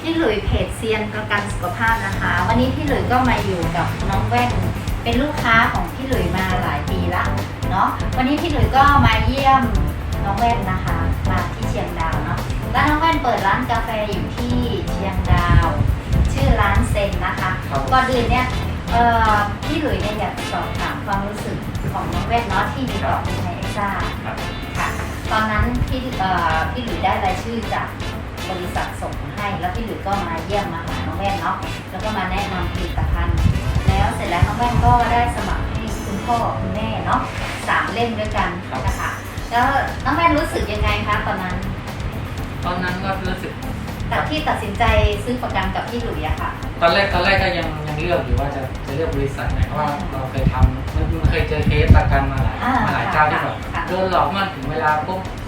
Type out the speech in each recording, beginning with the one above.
พี่หลุยเพจเซียนประกันสุขภาพนะคะ วันนี้พี่หลุยก็มาอยู่กับน้องแว่นเป็นลูกค้าของพี่หลุยมาหลายปีละเนาะวันนี้พี่หลุยก็มาเยี่ยมน้องแว่นนะคะมาที่เชียงดาวเนาะแล้วน้องแว่นเปิดร้านกาแฟอยู่ที่เชียงดาว ชื่อร้านเซนนะคะครับก่อนอื่นเนี่ยเอ่อพี่หลุยเนี่ยอยากสอบถามความรู้สึกของน้องแว่นเนาะที่มีต่อคุณไนเอ็กซ่าครับค่ะตอนนั้นพี่เอ่อพี่หลุยได้รายชื่อจาก บริษัทส่งให้ แล้วพี่หลุยก็มาเยี่ยมมาหาน้องแว่นเนาะ แล้วก็มาแนะนำผลิตภัณฑ์ แล้วเสร็จแล้วน้องแว่นก็ได้สมัครให้คุณพ่อคุณแม่เนาะสามเล่มด้วยกันนะคะ แล้วน้องแว่นรู้สึกยังไงคะตอนนั้น ตอนนั้นก็รู้สึก แต่ที่ตัดสินใจซื้อประกันกับพี่หลุยอะค่ะ ตอนแรกตอนแรกก็ยังยังเลือกอยู่ว่าจะจะเลือกบริษัทไหนเพราะว่าเราเคยทำมันมันเคยเจอเคสประกันมาหลายอ่ามาหลายเจ้าที่แบบค่ะ โดนหลอกมากถึงเวลาปุ๊บเ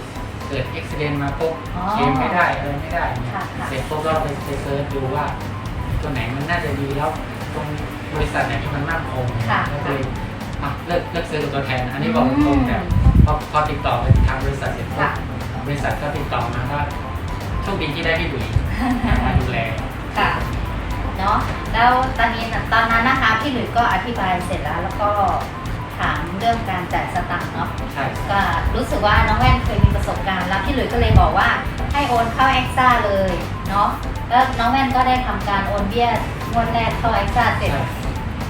กิดอุบิเหตุมาปุ๊บอ๋อเคลมไม่ได้อะไรไม่ได้เนี่ยค่ะค่ะ เสร็จปุ๊บเราไปไปเซิร์ชดูว่าตัวไหนมันน่าจะดีแล้วตรงบริษัทไหนที่มันมั่นคงค่ะ ก็เลยอะเลิกเลิกซื้อกับตัวแทน อันนี้บอกตรงๆแต่พอพอติดต่อไปทางบริษัทเสร็จปุ๊ค่ะบบริษัทก็ติดต่อมาว่าโชคดีที่ได้พี่ดุยมาดูแล ค่ะเนาะแล้วตอนนี้น่ะตอนนั้นนะคะพี่หลุยส์ก็อธิบายเสร็จแล้ว แล้วก็ถามเรื่องการจ่ายสตางค์เนาะใช่ ก็รู้สึกว่าน้องแว่นเคยมี ประสบการณ์ แล้วพี่หลุยส์ก็เลยบอกว่าให้โอนเข้าเอ็กซ่าเลยเนาะแล้วน้องแว่นก็ได้ทำการโอนเบี้ยงวดแรกเข้าเอ็กซ่าเสร็จใช่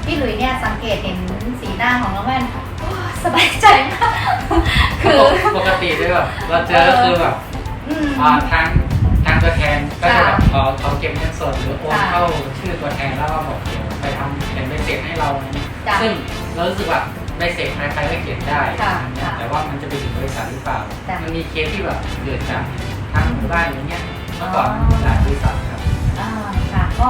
พี่หลุยส์เนี่ยสังเกตเห็นสีหน้าของน้องแว่นโอ้สบายใจมากคือปกติด้วยแบบเราเจอก็คือแบบอืมอ่าทางทางตัวแทนก็จะแบบค่ะขอขอเก็บเงินสดหรือโอนค่ะเข้าชื่อตัวแทนแล้วก็บอกเดี๋ยวไปทำเขียนใบเสร็จให้เราจ้ะซึ่งเรารู้สึกว่า ใบเสร็จใครๆก็เขียนได้ ค่ะค่ะแต่ว่ามันจะไปถึงบริษัทหรือเปล่า จ้ะ มันมีเคสที่แบบเกิดจากทางหมู่บ้านอย่างเงี้ยเมื่อก่อนหลายบริษัทครับ อ่าค่ะก็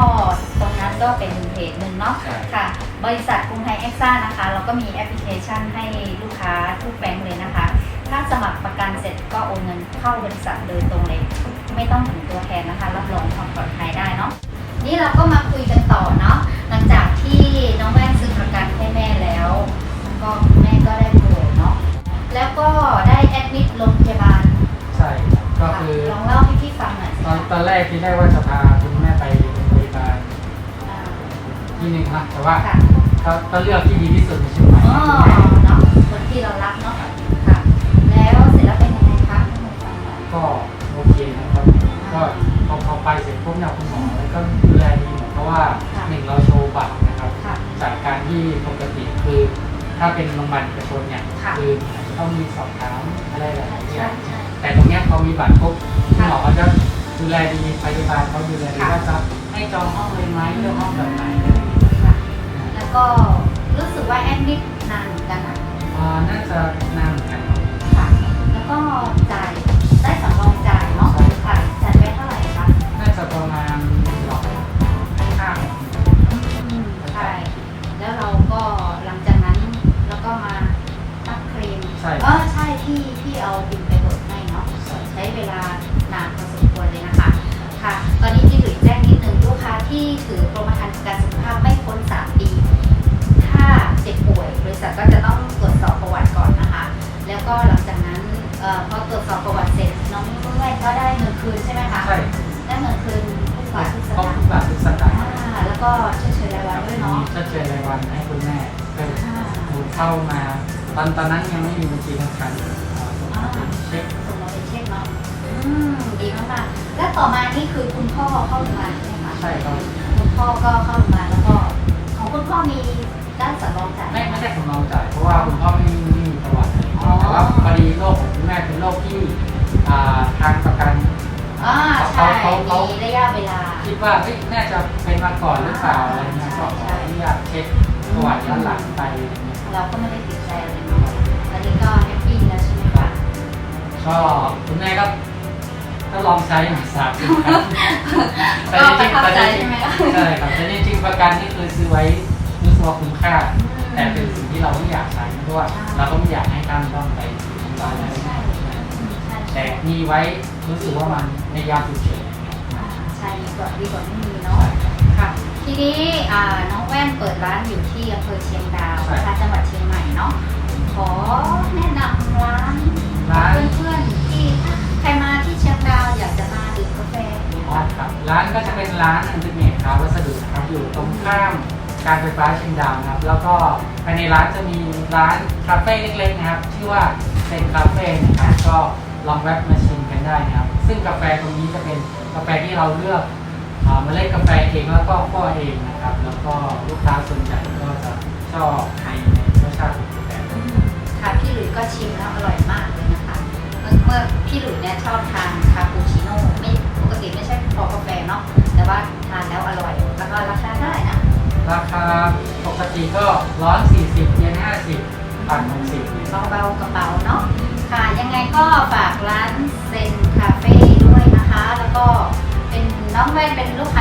ตรงนั้นก็เป็นเหตุหนึ่งเนาะใช่ ค่ะ บริษัทกรุงไทยเอ็กซ่านะคะเราก็มีแอปพลิเคชันให้ลูกค้าทุกแบงค์เลยนะคะ ถ้าสมัครประกันเสร็จก็โอนเงินเข้าบริษัทโดยตรงเลย ไม่ต้องถึงตัวแทนนะคะ รับรองความปลอดภัยได้เนาะนี่เราก็มาคุยกันต่อเนาะ ว่าจะพาคุณแม่ไปโรงพยาบาลอ่าที่หนึ่งนะแต่ว่าค่ะก็ก็เลือกที่ดีที่สุดในเชียงใหม่อ๋อเนาะคนที่เรารักเนาะค่ะ แล้วเสร็จแล้วเป็นยังไงคะให้หนูฟังหน่อยก็โอเคนะครับ ก็พอพอไปเสร็จปุ๊บเนี่ยคุณหมอแล้วก็ดูแลดีเพราะว่าหนึ่งเราโชว์บัตรนะครับ ค่ะ จากการที่ปกติคือ ถ้าเป็นโรงพยาบาลเอกชนเนี่ยค่ะ คืออาจจะต้องมีสอบถามอะไรหลายๆอใช่ย่างใช่ แต่ตรงเนี้ยพอมีบัตรปุ๊บคุณหมอก็จะ ดูแลดีพยาบาลเขาดูแลดีค่ะว่าจะให้จองห้องเลยไหมเลือกห้องแบบไหนค่ะแล้วก็รู้สึกว่าแอดมิดนานเหมือนกันนะอ่าน่าจะ ที่ถือกรมธรรม์ประกันสุขภาพไม่พ้น 3 ปี ถ้าเจ็บป่วย บริษัทก็จะต้องตรวจสอบประวัติก่อนนะคะ แล้วก็หลังจากนั้นเอ่อพอตรวจสอบประวัติเสร็จน้องแม่ก็ได้เงินคืนใช่ไหมคะใช่ได้เงินคืนทุกบาททุกสครบตางทุค์กบาททุกสตางค์อ่าแล้วก็ชดเชยรายวันด้วยเนาะชดเชยรายวันให้คุณแม่ก็อ่าโอนเข้ามา ตอนตอนนั้นยังไม่มีบัญชีธนาคารอ่าส่งมาเป็นเช็คส่งมาเป็นเช็คเนาะอืมดีมากๆแล้วต่อมานี่คือคุณพ่อ อ่าใช่เขาเขา มีระยะเวลา คิดว่าเอ้ยน่าจะเป็นมาก่อนหรือเปล่าอะไรเงี้ยก็ขออนุญาตเช็คประวัติย้อนหลังไปอะไรเงี้ยครับเราก็ไม่ได้ติดใจอะไรเนาะตอนนี้ก็แฮปปี้แล้วใช่ไหมคะก็คุณแม่ก็ก็ลองใช้มาสามปีครับแต่ก็จประริงๆทับแต่ใจจริงใช่ไหมคะๆใช่ครับแต่จริงๆประกันนี่คือซื้อไว้รู้สึกว่าคุ้มค่า แต่เป็นสิ่งที่เราไม่อยากใช้เพราะว่าเราก็ไม่อยากให้ท่านต้องไปทำร้ายอะไรใช่ใช่แต่ใช่มีไว้ รู้สึกว่ามันในยามฉุกเฉินอ่าใช่ดีกว่าดีกว่าไม่มีเนาะค่ะ ทีนี้อ่าน้องแว่นเปิดร้านอยู่ที่อำเภอเชียงดาวนะคะจังหวัดเชียงใหม่เนาะขอแนะนำร้านร้านเพื่อนๆที่ใครมาที่เชียงดาวอยากจะมาดื่มกาแฟอย่างเงี้ยอ๋อค่ะครับร้านก็จะเป็นร้านอันเทอร์เน็ตครับวัสดุนะครับอยู่ตรงข้ามการไฟฟ้าเชียงดาวนะครับ แล้วก็ภายในร้านจะมีร้านคาเฟ่เล็กๆนะครับชื่อว่าเซนคาเฟ่นะครับก็ลองแวะมาชิมกัน ได้นะครับ ซึ่งกาแฟตรงนี้จะเป็นกาแฟที่เราเลือกเอ่อเมล็ดกาแฟเองแล้วก็คั่วเองนะครับ แล้วก็ลูกค้าส่วนใหญ่ก็จะชอบในในรสชาติของกาแฟค่ะพี่หลุยส์ก็ชิมแล้วอร่อยมากเลยนะคะ เมื่อเมื่อพี่หลุยส์เนี่ยชอบทานคาปูชิโน่ไม่ปกติไม่ใช่คอกาแฟเนาะแต่ว่าทานแล้วอร่อยแล้วก็ราคาเท่าไหร่นะราคาปกติก็ร้อน40เยน50พัน60เนี่ยเบาๆกระเป๋าเนาะค่ะยังไงก็ฝากร้าน น้องแว่นเป็นลูกค้า